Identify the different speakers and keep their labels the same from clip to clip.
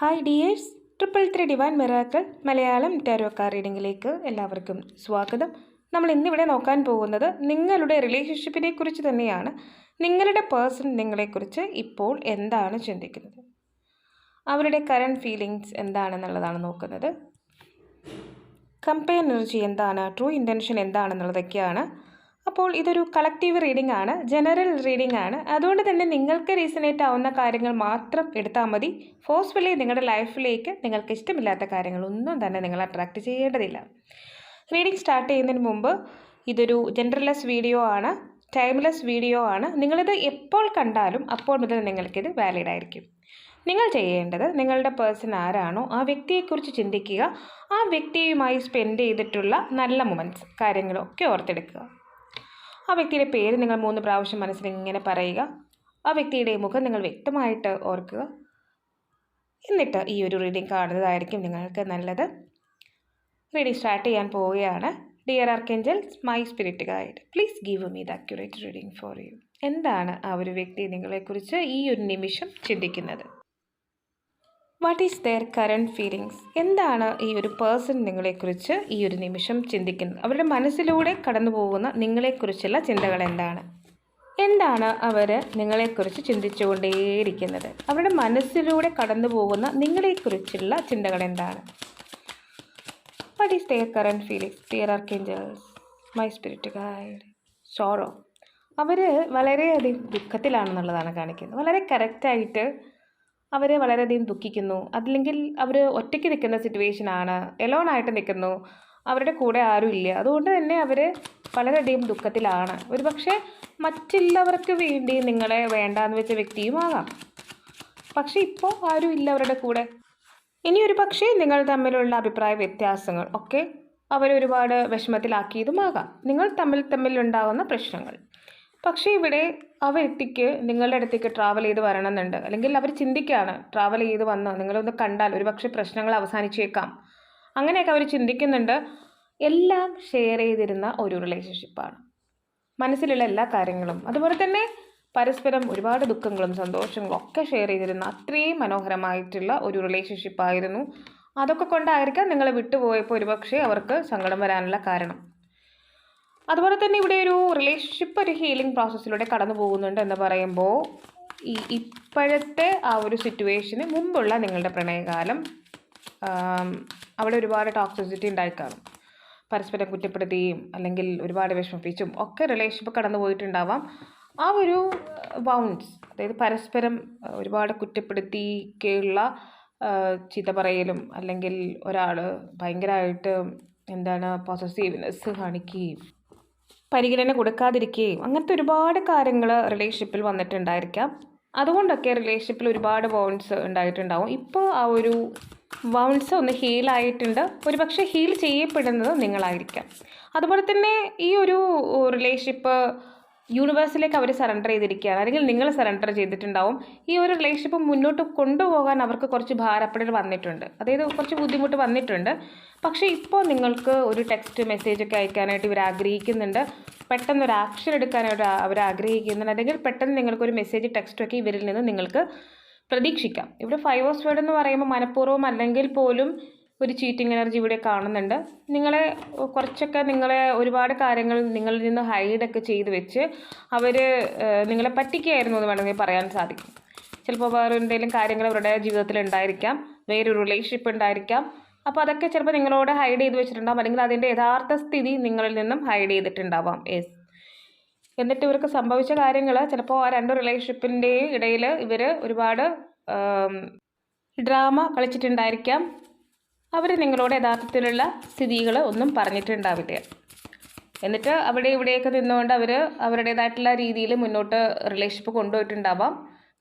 Speaker 1: Hi dears triple three divine miracles Malayalam ടാരോക്കാർ റീഡിങ്ങിലേക്ക് എല്ലാവർക്കും സ്വാഗതം. നമ്മൾ ഇന്നിവിടെ നോക്കാൻ പോകുന്നത് നിങ്ങളുടെ റിലേഷൻഷിപ്പിനെ കുറിച്ച് തന്നെയാണ്. നിങ്ങളുടെ പേഴ്സൺ നിങ്ങളെക്കുറിച്ച് ഇപ്പോൾ എന്താണ് ചിന്തിക്കുന്നത്? അവരുടെ കറണ്ട് ഫീലിങ്സ് എന്താണെന്നുള്ളതാണ് നോക്കുന്നത്. കമ്പയർ എനർജി എന്താണ്? ട്രൂ ഇന്റൻഷൻ എന്താണെന്നുള്ളതൊക്കെയാണ് അപ്പോൾ ഇതൊരു കളക്റ്റീവ് റീഡിംഗ് ആണ് ജനറൽ റീഡിംഗ് ആണ്. അതുകൊണ്ട് തന്നെ നിങ്ങൾക്ക് റീസണേറ്റ് ആവുന്ന കാര്യങ്ങൾ മാത്രം എടുത്താൽ മതി. ഫോഴ്സ്ഫുള്ളി നിങ്ങളുടെ ലൈഫിലേക്ക് നിങ്ങൾക്ക് ഇഷ്ടമില്ലാത്ത കാര്യങ്ങളൊന്നും തന്നെ നിങ്ങൾ അട്രാക്റ്റ് ചെയ്യേണ്ടതില്ല. റീഡിംഗ് സ്റ്റാർട്ട് ചെയ്യുന്നതിന് മുമ്പ് ഇതൊരു ജനറൽലെസ് വീഡിയോ ആണ് ടൈംലെസ് വീഡിയോ ആണ്. നിങ്ങളിത് എപ്പോൾ കണ്ടാലും അപ്പോൾ മുതൽ നിങ്ങൾക്കിത് വാലിഡ് ആയിരിക്കും. നിങ്ങൾ ചെയ്യേണ്ടത് നിങ്ങളുടെ പേഴ്സൺ ആരാണോ ആ വ്യക്തിയെക്കുറിച്ച് ചിന്തിക്കുക ആ വ്യക്തിയുമായി സ്പെൻഡ് ചെയ്തിട്ടുള്ള നല്ല മൊമെന്റ്സ് കാര്യങ്ങളൊക്കെ ഓർത്തെടുക്കുക. ആ വ്യക്തിയുടെ പേര് നിങ്ങൾ മൂന്ന് പ്രാവശ്യം മനസ്സിൽ ഇങ്ങനെ പറയുക. ആ വ്യക്തിയുടെ മുഖം നിങ്ങൾ വ്യക്തമായിട്ട് ഓർക്കുക. എന്നിട്ട് ഈ ഒരു റീഡിംഗ് കാണുന്നതായിരിക്കും നിങ്ങൾക്ക് നല്ലത്. റീഡിംഗ് സ്റ്റാർട്ട് ചെയ്യാൻ പോവുകയാണ്. Dear archangels my spirit guide please give me the accurate reading for you എന്താണ് ആ ഒരു വ്യക്തി നിങ്ങളെക്കുറിച്ച് ഈ ഒരു നിമിഷം ചിന്തിക്കുന്നത്? What is their current feelings എന്താണ് ഈ ഒരു പേഴ്സൺ നിങ്ങളെക്കുറിച്ച് ഈ ഒരു നിമിഷം ചിന്തിക്കുന്നത്? അവരുടെ മനസ്സിലൂടെ കടന്നു പോകുന്ന നിങ്ങളെക്കുറിച്ചുള്ള ചിന്തകൾ എന്താണ്? എന്താണ് അവർ നിങ്ങളെക്കുറിച്ച് ചിന്തിച്ചുകൊണ്ടേയിരിക്കുന്നത്? അവരുടെ മനസ്സിലൂടെ കടന്നു പോകുന്ന നിങ്ങളെക്കുറിച്ചുള്ള ചിന്തകൾ എന്താണ്? What is their current feelings dear archangels my spirit guide sorrow അവർ വളരെയധികം ദുഃഖത്തിലാണെന്നുള്ളതാണ് കാണിക്കുന്നത്. വളരെ കറക്റ്റായിട്ട് അവർ വളരെയധികം ദുഃഖിക്കുന്നു. അതില്ലെങ്കിൽ അവർ ഒറ്റയ്ക്ക് നിൽക്കുന്ന സിറ്റുവേഷനാണ് എലോണായിട്ട് നിൽക്കുന്നു. അവരുടെ കൂടെ ആരും ഇല്ല. അതുകൊണ്ട് തന്നെ അവർ വളരെയധികം ദുഃഖത്തിലാണ്. ഒരു പക്ഷേ മറ്റുള്ളവർക്ക് വേണ്ടി നിങ്ങളെ വേണ്ടാന്ന് വെച്ച വ്യക്തിയും ആകാം. പക്ഷേ ഇപ്പോൾ ആരും ഇല്ല അവരുടെ കൂടെ. ഇനി ഒരു പക്ഷേ നിങ്ങൾ തമ്മിലുള്ള അഭിപ്രായ വ്യത്യാസങ്ങൾ ഒക്കെ അവരൊരുപാട് വിഷമത്തിലാക്കിയതുമാകാം നിങ്ങൾ തമ്മിൽ തമ്മിലുണ്ടാകുന്ന പ്രശ്നങ്ങൾ. പക്ഷേ ഇവിടെ ആ വ്യക്തിക്ക് നിങ്ങളുടെ അടുത്തേക്ക് ട്രാവൽ ചെയ്ത് വരണമെന്നുണ്ട്. അല്ലെങ്കിൽ അവർ ചിന്തിക്കുകയാണ് ട്രാവൽ ചെയ്ത് വന്ന് നിങ്ങളൊന്ന് കണ്ടാൽ ഒരു പക്ഷേ പ്രശ്നങ്ങൾ അവസാനിച്ചേക്കാം. അങ്ങനെയൊക്കെ അവർ ചിന്തിക്കുന്നുണ്ട്. എല്ലാം ഷെയർ ചെയ്തിരുന്ന ഒരു റിലേഷൻഷിപ്പാണ് മനസ്സിലുള്ള എല്ലാ കാര്യങ്ങളും അതുപോലെ തന്നെ പരസ്പരം ഒരുപാട് ദുഃഖങ്ങളും സന്തോഷങ്ങളും ഒക്കെ ഷെയർ ചെയ്തിരുന്ന അത്രയും മനോഹരമായിട്ടുള്ള ഒരു റിലേഷൻഷിപ്പായിരുന്നു അതൊക്കെ കൊണ്ടായിരിക്കാം നിങ്ങളെ വിട്ടുപോയപ്പോൾ ഒരുപക്ഷെ അവർക്ക് സങ്കടം വരാനുള്ള കാരണം. അതുപോലെ തന്നെ ഇവിടെ ഒരു റിലേഷൻഷിപ്പ് ഒരു ഹീലിംഗ് പ്രോസസ്സിലൂടെ കടന്നു പോകുന്നുണ്ട് എന്ന് പറയുമ്പോൾ ഈ ഇപ്പോഴത്തെ ആ ഒരു സിറ്റുവേഷന് മുമ്പുള്ള നിങ്ങളുടെ പ്രണയകാലം അവിടെ ഒരുപാട് ടോക്സിസിറ്റി ഉണ്ടായി കാണും പരസ്പരം കുറ്റപ്പെടുത്തുകയും അല്ലെങ്കിൽ ഒരുപാട് വിഷമിപ്പിച്ചും ഒക്കെ റിലേഷൻഷിപ്പ് കടന്നു പോയിട്ടുണ്ടാവാം. ആ ഒരു ബൗൺസ് അതായത് പരസ്പരം ഒരുപാട് കുറ്റപ്പെടുത്തിയൊക്കെയുള്ള ചീത്ത പറയലും അല്ലെങ്കിൽ ഒരാൾ ഭയങ്കരമായിട്ട് എന്താണ് പോസസീവ്നെസ് കാണിക്കുകയും പരിഗണന കൊടുക്കാതിരിക്കുകയും അങ്ങനത്തെ ഒരുപാട് കാര്യങ്ങൾ റിലേഷൻഷിപ്പിൽ വന്നിട്ടുണ്ടായിരിക്കാം. അതുകൊണ്ടൊക്കെ റിലേഷൻഷിപ്പിൽ ഒരുപാട് ബൗൺസ് ഉണ്ടായിട്ടുണ്ടാവും. ഇപ്പോൾ ആ ഒരു വൗൺസ് ഒന്ന് ഹീലായിട്ടുണ്ട് ഒരുപക്ഷെ ഹീൽ ചെയ്യപ്പെടുന്നത് നിങ്ങളായിരിക്കാം. അതുപോലെ തന്നെ ഈ ഒരു റിലേഷൻഷിപ്പ് യൂണിവേഴ്സിലേക്ക് അവർ സറണ്ടർ ചെയ്തിരിക്കുകയാണ്. അല്ലെങ്കിൽ നിങ്ങൾ സറണ്ടർ ചെയ്തിട്ടുണ്ടാവും. ഈ ഒരു റിലേഷൻഷിപ്പ് മുന്നോട്ട് കൊണ്ടുപോകാൻ അവർക്ക് കുറച്ച് ഭാരപ്പെടൽ വന്നിട്ടുണ്ട്. അതായത് കുറച്ച് ബുദ്ധിമുട്ട് വന്നിട്ടുണ്ട്. പക്ഷേ ഇപ്പോൾ നിങ്ങൾക്ക് ഒരു ടെക്സ്റ്റ് മെസ്സേജ് ഒക്കെ അയക്കാനായിട്ട് ഇവർ ആഗ്രഹിക്കുന്നുണ്ട്. പെട്ടെന്ന് ഒരു ആക്ഷൻ എടുക്കാനായിട്ട് അവർ ആഗ്രഹിക്കുന്നുണ്ട്. അല്ലെങ്കിൽ പെട്ടെന്ന് നിങ്ങൾക്കൊരു മെസ്സേജ് ടെക്സ്റ്റ് ഒക്കെ ഇവരിൽ നിന്ന് നിങ്ങൾക്ക് പ്രതീക്ഷിക്കാം. ഇവിടെ ഫൈവ് ഓഫ് സ്വേഡ് എന്ന് പറയുമ്പോൾ മനഃപൂർവം അല്ലെങ്കിൽ പോലും ഒരു ചീറ്റിംഗ് എനർജി ഇവിടെ കാണുന്നുണ്ട്. നിങ്ങളെ കുറച്ചൊക്കെ നിങ്ങളെ ഒരുപാട് കാര്യങ്ങൾ നിങ്ങളിൽ നിന്ന് ഹൈഡൊക്കെ ചെയ്ത് വെച്ച് അവർ നിങ്ങളെ പറ്റിക്കുകയായിരുന്നു എന്ന് വേണമെങ്കിൽ പറയാൻ സാധിക്കും. ചിലപ്പോൾ വേറെ എന്തെങ്കിലും കാര്യങ്ങൾ അവരുടെ ജീവിതത്തിൽ ഉണ്ടായിരിക്കാം. വേറൊരു റിലേഷൻഷിപ്പ് ഉണ്ടായിരിക്കാം. അപ്പോൾ അതൊക്കെ ചിലപ്പോൾ നിങ്ങളോട് ഹൈഡ് ചെയ്ത് വെച്ചിട്ടുണ്ടാകും അല്ലെങ്കിൽ അതിന്റെ യഥാർത്ഥ സ്ഥിതി നിങ്ങളിൽ നിന്നും ഹൈഡ് ചെയ്തിട്ടുണ്ടാവാം. യെസ് എന്നിട്ട് ഇവർക്ക് സംഭവിച്ച കാര്യങ്ങൾ ചിലപ്പോൾ ആ രണ്ട് റിലേഷൻഷിപ്പിന്റെയും ഇടയിൽ ഇവർ ഒരുപാട് ഡ്രാമ കളിച്ചിട്ടുണ്ടായിരിക്കാം. അവർ നിങ്ങളോട് യഥാർത്ഥത്തിലുള്ള സ്ഥിതികൾ ഒന്നും പറഞ്ഞിട്ടുണ്ടാവില്ല. എന്നിട്ട് അവിടെ ഇവിടെയൊക്കെ നിന്നുകൊണ്ട് അവർ അവരുടേതായിട്ടുള്ള രീതിയിൽ മുന്നോട്ട് റിലേഷൻഷിപ്പ് കൊണ്ടുപോയിട്ടുണ്ടാവാം.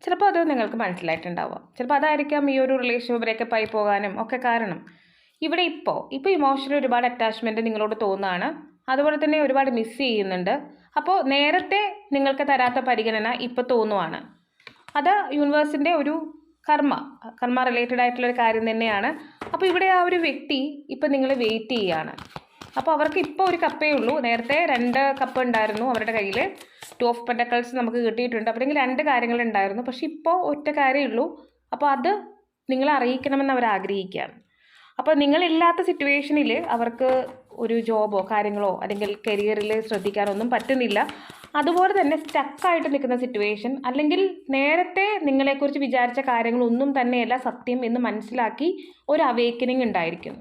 Speaker 1: ചിലപ്പോൾ അത് നിങ്ങൾക്ക് മനസ്സിലായിട്ടുണ്ടാവാം. ചിലപ്പോൾ അതായിരിക്കാം ഈ ഒരു റിലേഷൻഷിപ്പ് ബ്രേക്കപ്പ് ആയി പോകാനും ഒക്കെ കാരണം. ഇവിടെ ഇപ്പോൾ ഇപ്പോൾ ഇമോഷണൽ ഒരുപാട് അറ്റാച്ച്മെന്റ് നിങ്ങളോട് തോന്നുകയാണ്. അതുപോലെ തന്നെ ഒരുപാട് മിസ് ചെയ്യുന്നുണ്ട്. അപ്പോൾ നേരത്തെ നിങ്ങൾക്ക് തരാത്ത പരിഗണന ഇപ്പോൾ തോന്നുവാണ്. അത് യൂണിവേഴ്സിന്റെ ഒരു കർമ്മ കർമ്മ റിലേറ്റഡ് ആയിട്ടുള്ള ഒരു കാര്യം തന്നെയാണ്. അപ്പോൾ ഇവിടെ ആ ഒരു വ്യക്തി ഇപ്പം നിങ്ങൾ വെയിറ്റ് ചെയ്യുകയാണ് അപ്പോൾ അവർക്ക് ഇപ്പോൾ ഒരു കപ്പേ ഉള്ളൂ. നേരത്തെ രണ്ട് കപ്പ് ഉണ്ടായിരുന്നു അവരുടെ കയ്യിൽ ടു ഓഫ് പെൻഡക്കൾസ് നമുക്ക് കിട്ടിയിട്ടുണ്ട്. അപ്പോൾ രണ്ട് കാര്യങ്ങൾ ഉണ്ടായിരുന്നു. പക്ഷേ ഇപ്പോൾ ഒറ്റ കാര്യമേ ഉള്ളൂ. അപ്പോൾ അത് നിങ്ങളെ അറിയിക്കണമെന്ന് അവർ ആഗ്രഹിക്കുകയാണ്. അപ്പോൾ നിങ്ങളില്ലാത്ത സിറ്റുവേഷനിൽ അവർക്ക് ഒരു ജോബോ കാര്യങ്ങളോ അല്ലെങ്കിൽ കരിയറിൽ ശ്രദ്ധിക്കാനൊന്നും പറ്റുന്നില്ല. അതുപോലെ തന്നെ സ്റ്റക്കായിട്ട് നിൽക്കുന്ന സിറ്റുവേഷൻ അല്ലെങ്കിൽ നേരത്തെ നിങ്ങളെക്കുറിച്ച് വിചാരിച്ച കാര്യങ്ങളൊന്നും തന്നെയല്ല സത്യം എന്ന് മനസ്സിലാക്കി ഒരു അവേക്കനിങ് ഉണ്ടായിരിക്കും.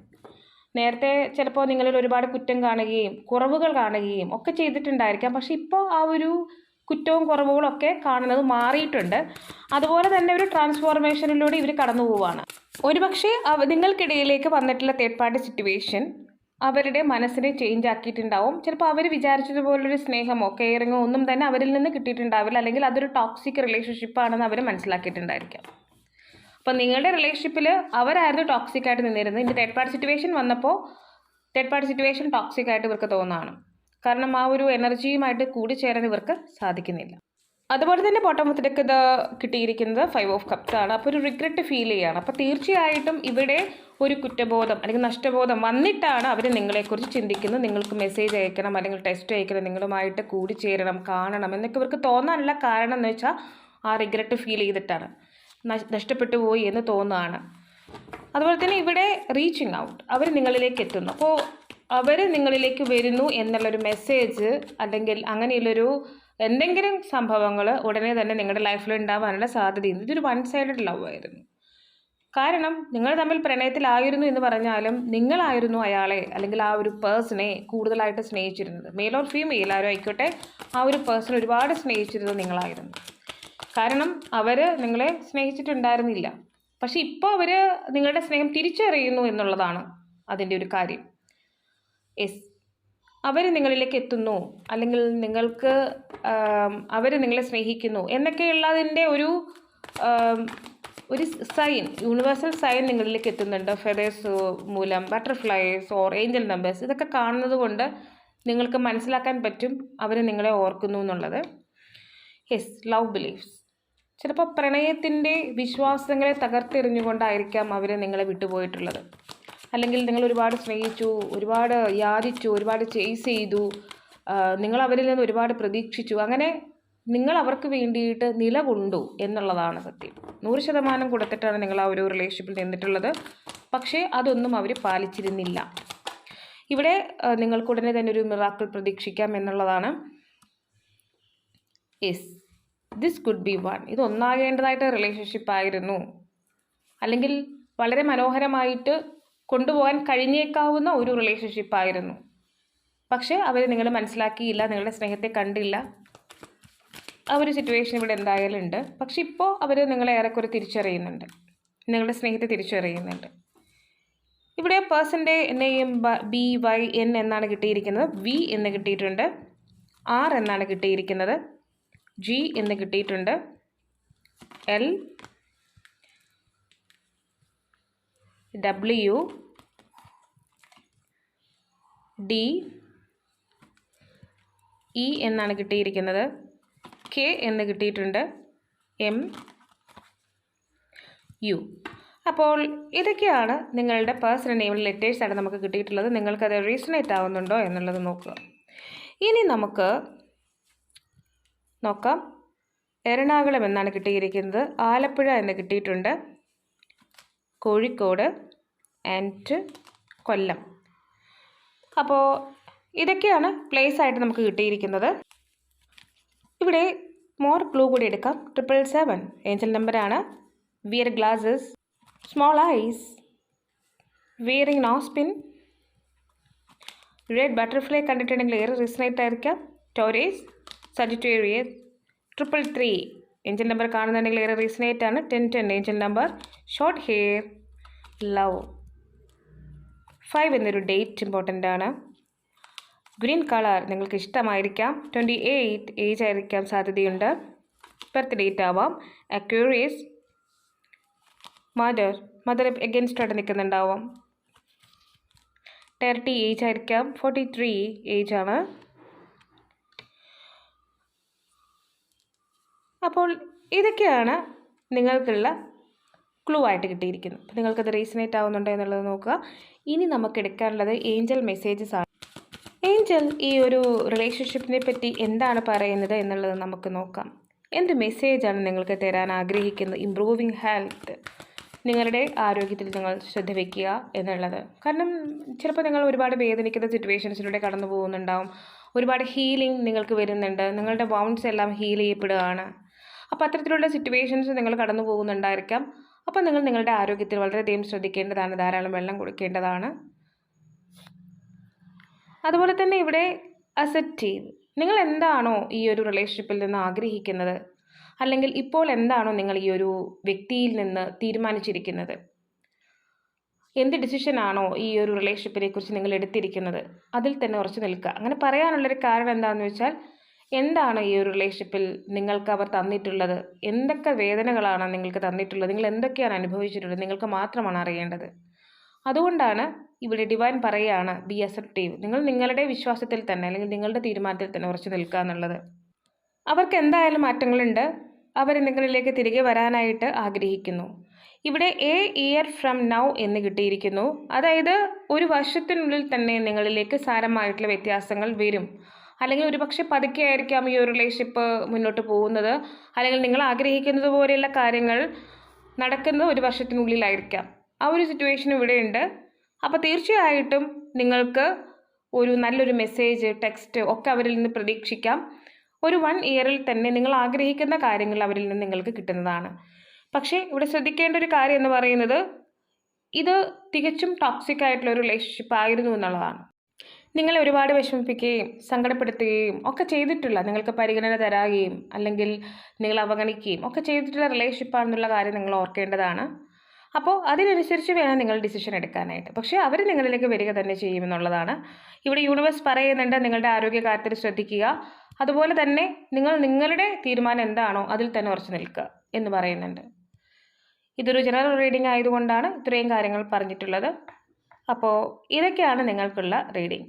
Speaker 1: നേരത്തെ ചിലപ്പോൾ നിങ്ങളിൽ ഒരുപാട് കുറ്റം കാണുകയും കുറവുകൾ കാണുകയും ഒക്കെ ചെയ്തിട്ടുണ്ടായിരിക്കാം. പക്ഷെ ഇപ്പോൾ ആ ഒരു കുറ്റവും കുറവുകളും ഒക്കെ കാണുന്നത് മാറിയിട്ടുണ്ട്. അതുപോലെ തന്നെ ഒരു ട്രാൻസ്ഫോർമേഷനിലൂടെ ഇവർ കടന്നു പോവുകയാണ് ഒരുപക്ഷെ നിങ്ങൾക്കിടയിലേക്ക് വന്നിട്ടുള്ള തേർഡ് പാർട്ടി സിറ്റുവേഷൻ അവരുടെ മനസ്സിനെ ചേഞ്ച് ആക്കിയിട്ടുണ്ടാവും. ചിലപ്പോൾ അവർ വിചാരിച്ചതുപോലൊരു സ്നേഹമോ കെയറിങ്ങോ ഒന്നും തന്നെ അവരിൽ നിന്ന് കിട്ടിയിട്ടുണ്ടാവില്ല. അല്ലെങ്കിൽ അതൊരു ടോക്സിക് റിലേഷൻഷിപ്പ് ആണെന്ന് അവർ മനസ്സിലാക്കിയിട്ടുണ്ടായിരിക്കാം. അപ്പോൾ നിങ്ങളുടെ റിലേഷൻഷിപ്പിൽ അവരായിരുന്നു ടോക്സിക് ആയിട്ട് നിന്നിരുന്നത്. ഇനി തേർഡ് പാർട്ടി സിറ്റുവേഷൻ വന്നപ്പോൾ തേർഡ് പാർട്ടി സിറ്റുവേഷൻ ടോക്സിക് ആയിട്ട് ഇവർക്ക് തോന്നുന്നതാണ് കാരണം ആ ഒരു എനർജിയുമായിട്ട് കൂടിച്ചേരാൻ ഇവർക്ക് സാധിക്കുന്നില്ല. അതുപോലെ തന്നെ ബോട്ടമത്തിലേക്ക് ഇത് കിട്ടിയിരിക്കുന്നത് ഫൈവ് ഓഫ് കപ്സ് ആണ്. അപ്പോൾ ഒരു റിഗ്രറ്റ് ഫീൽ ചെയ്യുകയാണ് അപ്പോൾ തീർച്ചയായിട്ടും ഇവിടെ ഒരു കുറ്റബോധം അല്ലെങ്കിൽ നഷ്ടബോധം വന്നിട്ടാണ് അവർ നിങ്ങളെക്കുറിച്ച് ചിന്തിക്കുന്നത്. നിങ്ങൾക്ക് മെസ്സേജ് അയക്കണം അല്ലെങ്കിൽ ടെസ്റ്റ് അയക്കണം നിങ്ങളുമായിട്ട് കൂടിച്ചേരണം കാണണം എന്നൊക്കെ ഇവർക്ക് തോന്നാനുള്ള കാരണം എന്ന് വെച്ചാൽ ആ റിഗ്രറ്റ് ഫീൽ ചെയ്തിട്ടാണ്. നഷ്- നഷ്ടപ്പെട്ടു പോയി എന്ന് തോന്നുകയാണ് അതുപോലെ തന്നെ ഇവിടെ റീച്ചിങ് ഔട്ട് അവർ നിങ്ങളിലേക്ക് എത്തുന്നു. അപ്പോൾ അവർ നിങ്ങളിലേക്ക് വരുന്നു എന്നുള്ളൊരു മെസ്സേജ് അല്ലെങ്കിൽ അങ്ങനെയുള്ളൊരു എന്തെങ്കിലും സംഭവങ്ങൾ ഉടനെ തന്നെ നിങ്ങളുടെ ലൈഫിൽ ഉണ്ടാവാനുള്ള സാധ്യതയുണ്ട്. ഇതൊരു വൺ സൈഡഡ് ലവ് ആയിരുന്നു. കാരണം നിങ്ങൾ തമ്മിൽ പ്രണയത്തിലായിരുന്നു എന്ന് പറഞ്ഞാലും നിങ്ങളായിരുന്നു അയാളെ അല്ലെങ്കിൽ ആ ഒരു പേഴ്സണെ കൂടുതലായിട്ട് സ്നേഹിച്ചിരുന്നത്. മെയിൽ ഓർ ഫീമെയിൽ ആരും ആയിക്കോട്ടെ ആ ഒരു പേഴ്സൺ ഒരുപാട് സ്നേഹിച്ചിരുന്നത് നിങ്ങളായിരുന്നു. കാരണം അവർ നിങ്ങളെ സ്നേഹിച്ചിട്ടുണ്ടായിരുന്നില്ല. പക്ഷേ ഇപ്പോൾ അവർ നിങ്ങളുടെ സ്നേഹം തിരിച്ചറിയുന്നു എന്നുള്ളതാണ് അതിന്റെ ഒരു കാര്യം. യെസ് അവർ നിങ്ങളിലേക്ക് എത്തുന്നു. അല്ലെങ്കിൽ നിങ്ങൾക്ക് അവർ നിങ്ങളെ സ്നേഹിക്കുന്നു. എന്നൊക്കെയുള്ളതിന്റെ ഒരു ഒരു സൈൻ യൂണിവേഴ്സൽ സൈൻ നിങ്ങളിലേക്ക് എത്തുന്നുണ്ട്. ഫെദേഴ്സ് മൂലം ബട്ടർഫ്ലൈസ് ഓർ ഏഞ്ചൽ നമ്പേഴ്സ് ഇതൊക്കെ കാണുന്നത് കൊണ്ട് നിങ്ങൾക്ക് മനസ്സിലാക്കാൻ പറ്റും അവർ നിങ്ങളെ ഓർക്കുന്നു എന്നുള്ളത്. യെസ് ലവ് ബിലീഫ്സ് ചിലപ്പോൾ പ്രണയത്തിന്റെ വിശ്വാസങ്ങളെ തകർത്തെറിഞ്ഞുകൊണ്ടായിരിക്കാം അവർ നിങ്ങളെ വിട്ടുപോയിട്ടുള്ളത്. അല്ലെങ്കിൽ നിങ്ങൾ ഒരുപാട് സ്നേഹിച്ചു ഒരുപാട് യാചിച്ചു ഒരുപാട് ചേസ് ചെയ്തു നിങ്ങൾ അവരിൽ നിന്ന് ഒരുപാട് പ്രതീക്ഷിച്ചു. അങ്ങനെ നിങ്ങൾ അവർക്ക് വേണ്ടിയിട്ട് നിലകൊണ്ടു എന്നുള്ളതാണ് സത്യം. നൂറ് ശതമാനം കൊടുത്തിട്ടാണ് നിങ്ങൾ ആ ഒരു റിലേഷൻഷിപ്പിൽ നിന്നിട്ടുള്ളത്. പക്ഷേ അതൊന്നും അവർ പാലിച്ചിരുന്നില്ല. ഇവിടെ നിങ്ങൾക്ക് ഉടനെ തന്നെ ഒരു മിറാക്കിൾ പ്രതീക്ഷിക്കാം എന്നുള്ളതാണ്. Yes this could be one ഇത് ഒന്നാകേണ്ടതായിട്ട് റിലേഷൻഷിപ്പ് ആയിരുന്നു. അല്ലെങ്കിൽ വളരെ മനോഹരമായിട്ട് കൊണ്ടുപോകാൻ കഴിഞ്ഞേക്കാവുന്ന ഒരു റിലേഷൻഷിപ്പ് ആയിരുന്നു. പക്ഷേ അവർ നിങ്ങൾ മനസ്സിലാക്കിയില്ല നിങ്ങളുടെ സ്നേഹത്തെ കണ്ടില്ല. ആ ഒരു സിറ്റുവേഷൻ ഇവിടെ എന്തായാലും ഉണ്ട്. പക്ഷെ ഇപ്പോൾ അവർ നിങ്ങളെ ഏറെക്കുറെ തിരിച്ചറിയുന്നുണ്ട്. നിങ്ങളുടെ സ്നേഹത്തെ തിരിച്ചറിയുന്നുണ്ട്. ഇവിടെ പേഴ്സന്റെ നെയിം ബി വൈ എൻ എന്നാണ് കിട്ടിയിരിക്കുന്നത്. വി എന്ന് കിട്ടിയിട്ടുണ്ട്. ആർ എന്നാണ് കിട്ടിയിരിക്കുന്നത്. ജി എന്ന് കിട്ടിയിട്ടുണ്ട്. എൽ ഡബ്ല്യു ഡി ഇ എന്നാണ് കിട്ടിയിരിക്കുന്നത്. കെ എന്ന് കിട്ടിയിട്ടുണ്ട്. എം യു അപ്പോൾ ഇതൊക്കെയാണ് നിങ്ങളുടെ പേഴ്സണൽ നെയിമിൽ ലെറ്റേഴ്സായിട്ട് നമുക്ക് കിട്ടിയിട്ടുള്ളത്. നിങ്ങൾക്കത് റീസണേറ്റ് ആവുന്നുണ്ടോ എന്നുള്ളത് നോക്കുക. ഇനി നമുക്ക് നോക്കാം. എറണാകുളം എന്നാണ് കിട്ടിയിരിക്കുന്നത്. ആലപ്പുഴ എന്ന് കിട്ടിയിട്ടുണ്ട്. കോഴിക്കോട്. ആൻഡ് കൊല്ലം. അപ്പോൾ ഇതൊക്കെയാണ് പ്ലേസ് ആയിട്ട് നമുക്ക് കിട്ടിയിരിക്കുന്നത്. ഇവിടെ മോർ ക്ലൂ കൂടി എടുക്കാം. ട്രിപ്പിൾ സെവൻ ഏഞ്ചൽ നമ്പറാണ് wear glasses small eyes wearing nose pin red butterfly കണ്ടിട്ടുണ്ടെങ്കിൽ ഏറെ റിസനേറ്റ് ആയിരിക്കാം. Taurus Sagittarius triple three angel number കാണുന്നുണ്ടെങ്കിൽ ഏറെ റീസണേറ്റ് ആണ്. Ten ten angel number short hair love five എന്നൊരു ഡേറ്റ് ഇമ്പോർട്ടന്റ് ആണ്. ഗ്രീൻ കളർ നിങ്ങൾക്ക് ഇഷ്ടമായിരിക്കാം. ട്വന്റി എയ്റ്റ് ഏജ് ആയിരിക്കാം സാധ്യതയുണ്ട്. ബർത്ത് ഡേറ്റ് ആവാം. അക്യൂറിയസ് മദർ മദർ എഗൻസ്റ്റ് ആയിട്ട് നിൽക്കുന്നുണ്ടാവാം. തേർട്ടി ഏജ് ആയിരിക്കാം. ഫോർട്ടി ത്രീ ഏജ് ആണ്. അപ്പോൾ ഇതൊക്കെയാണ് നിങ്ങൾക്കുള്ള ക്ലൂ ആയിട്ട് കിട്ടിയിരിക്കുന്നത്. അപ്പോൾ നിങ്ങൾക്കത് റീസണേറ്റ് ആവുന്നുണ്ടോ എന്നുള്ളത് നോക്കുക. ഇനി നമുക്ക് എടുക്കാനുള്ളത് ഏഞ്ചൽ മെസ്സേജസ് ആണ്. ഏഞ്ചൽ ഈ ഒരു റിലേഷൻഷിപ്പിനെ പറ്റി എന്താണ് പറയുന്നത് എന്നുള്ളത് നമുക്ക് നോക്കാം. എന്ത് മെസ്സേജാണ് നിങ്ങൾക്ക് തരാൻ ആഗ്രഹിക്കുന്നത് ഇംപ്രൂവിങ് ഹെൽത്ത് നിങ്ങളുടെ ആരോഗ്യത്തിൽ നിങ്ങൾ ശ്രദ്ധ വയ്ക്കുക എന്നുള്ളത്. കാരണം ചിലപ്പോൾ നിങ്ങൾ ഒരുപാട് വേദനിക്കുന്ന സിറ്റുവേഷൻസിലൂടെ കടന്നു പോകുന്നുണ്ടാവും. ഒരുപാട് ഹീലിംഗ് നിങ്ങൾക്ക് വരുന്നുണ്ട്. നിങ്ങളുടെ ബൗൺസ് എല്ലാം ഹീൽ ചെയ്യപ്പെടുകയാണ്. അപ്പോൾ അത്തരത്തിലുള്ള സിറ്റുവേഷൻസ് നിങ്ങൾ കടന്നു പോകുന്നുണ്ടായിരിക്കാം. അപ്പോൾ നിങ്ങൾ നിങ്ങളുടെ ആരോഗ്യത്തിൽ വളരെയധികം ശ്രദ്ധിക്കേണ്ടതാണ് ധാരാളം വെള്ളം കുടിക്കേണ്ടതാണ്. അതുപോലെ തന്നെ ഇവിടെ അസെപ്റ്റീവ് നിങ്ങൾ എന്താണോ ഈ ഒരു റിലേഷൻഷിപ്പിൽ നിന്ന് ആഗ്രഹിക്കുന്നത്? അല്ലെങ്കിൽ ഇപ്പോൾ എന്താണോ നിങ്ങൾ ഈ ഒരു വ്യക്തിയിൽ നിന്ന് തീരുമാനിച്ചിരിക്കുന്നത്? എന്ത് ഡിസിഷനാണോ ഈ ഒരു റിലേഷൻഷിപ്പിനെ കുറിച്ച് നിങ്ങൾ എടുത്തിരിക്കുന്നത്? അതിൽ തന്നെ ഉറച്ചു നിൽക്കുക. അങ്ങനെ പറയാനുള്ളൊരു കാരണം എന്താണെന്ന് വെച്ചാൽ എന്താണ് ഈ ഒരു റിലേഷൻഷിപ്പിൽ നിങ്ങൾക്ക് അവർ തന്നിട്ടുള്ളത്? എന്തൊക്കെ വേദനകളാണ് നിങ്ങൾക്ക് തന്നിട്ടുള്ളത്? നിങ്ങൾ എന്തൊക്കെയാണ് അനുഭവിച്ചിട്ടുള്ളത്? നിങ്ങൾക്ക് മാത്രമാണ് അറിയേണ്ടത്. അതുകൊണ്ടാണ് ഇവിടെ ഡിവൈൻ പറയുകയാണ് ബി അസെപ്റ്റീവ് നിങ്ങൾ നിങ്ങളുടെ വിശ്വാസത്തിൽ തന്നെ അല്ലെങ്കിൽ നിങ്ങളുടെ തീരുമാനത്തിൽ തന്നെ ഉറച്ചു നിൽക്കുക എന്നുള്ളത്. അവർക്ക് എന്തായാലും മാറ്റങ്ങളുണ്ട്. അവർ നിങ്ങളിലേക്ക് തിരികെ വരാനായിട്ട് ആഗ്രഹിക്കുന്നു. ഇവിടെ എ ഇയർ ഫ്രം നൗ എന്ന് കിട്ടിയിരിക്കുന്നു. അതായത് ഒരു വർഷത്തിനുള്ളിൽ തന്നെ നിങ്ങളിലേക്ക് സാരമായിട്ടുള്ള വ്യത്യാസങ്ങൾ വരും. അല്ലെങ്കിൽ ഒരുപക്ഷെ പതുക്കെ ആയിരിക്കാം ഈ ഒരു റിലേഷൻഷിപ്പ് മുന്നോട്ട് പോകുന്നത്. അല്ലെങ്കിൽ നിങ്ങൾ ആഗ്രഹിക്കുന്നത് പോലെയുള്ള കാര്യങ്ങൾ നടക്കുന്നത് ഒരു വർഷത്തിനുള്ളിലായിരിക്കാം. ആ ഒരു സിറ്റുവേഷൻ ഇവിടെയുണ്ട് അപ്പോൾ തീർച്ചയായിട്ടും നിങ്ങൾക്ക് ഒരു നല്ലൊരു മെസ്സേജ് ടെക്സ്റ്റ് ഒക്കെ അവരിൽ നിന്ന് പ്രതീക്ഷിക്കാം. ഒരു വൺ ഇയറിൽ തന്നെ നിങ്ങൾ ആഗ്രഹിക്കുന്ന കാര്യങ്ങൾ അവരിൽ നിന്ന് നിങ്ങൾക്ക് കിട്ടുന്നതാണ്. പക്ഷേ ഇവിടെ ശ്രദ്ധിക്കേണ്ട ഒരു കാര്യം എന്ന് പറയുന്നത് ഇത് തികച്ചും ടോക്സിക് ആയിട്ടുള്ള ഒരു റിലേഷൻഷിപ്പ് ആയിരുന്നു എന്നുള്ളതാണ്. നിങ്ങളെ ഒരുപാട് വിഷമിപ്പിക്കുകയും സങ്കടപ്പെടുത്തുകയും ഒക്കെ ചെയ്തിട്ടുള്ള നിങ്ങൾക്ക് പരിഗണന തരാകുകയും അല്ലെങ്കിൽ നിങ്ങൾ അവഗണിക്കുകയും ഒക്കെ ചെയ്തിട്ടുള്ള റിലേഷൻഷിപ്പാണെന്നുള്ള കാര്യം നിങ്ങൾ ഓർക്കേണ്ടതാണ്. അപ്പോൾ അതിനനുസരിച്ച് വേണം നിങ്ങൾ ഡിസിഷൻ എടുക്കാനായിട്ട്. പക്ഷേ അവർ നിങ്ങളിലേക്ക് വരിക തന്നെ ചെയ്യുമെന്നുള്ളതാണ് ഇവിടെ യൂണിവേഴ്സ് പറയുന്നുണ്ട് നിങ്ങളുടെ ആരോഗ്യകാര്യത്തിൽ ശ്രദ്ധിക്കുക. അതുപോലെ തന്നെ നിങ്ങൾ നിങ്ങളുടെ തീരുമാനം എന്താണോ അതിൽ തന്നെ ഉറച്ചു നിൽക്കുക എന്ന് പറയുന്നുണ്ട്. ഇതൊരു ജനറൽ റീഡിംഗ് ആയതുകൊണ്ടാണ് ഇത്രയും കാര്യങ്ങൾ പറഞ്ഞിട്ടുള്ളത്. അപ്പോൾ ഇതൊക്കെയാണ് നിങ്ങൾക്കുള്ള റീഡിംഗ്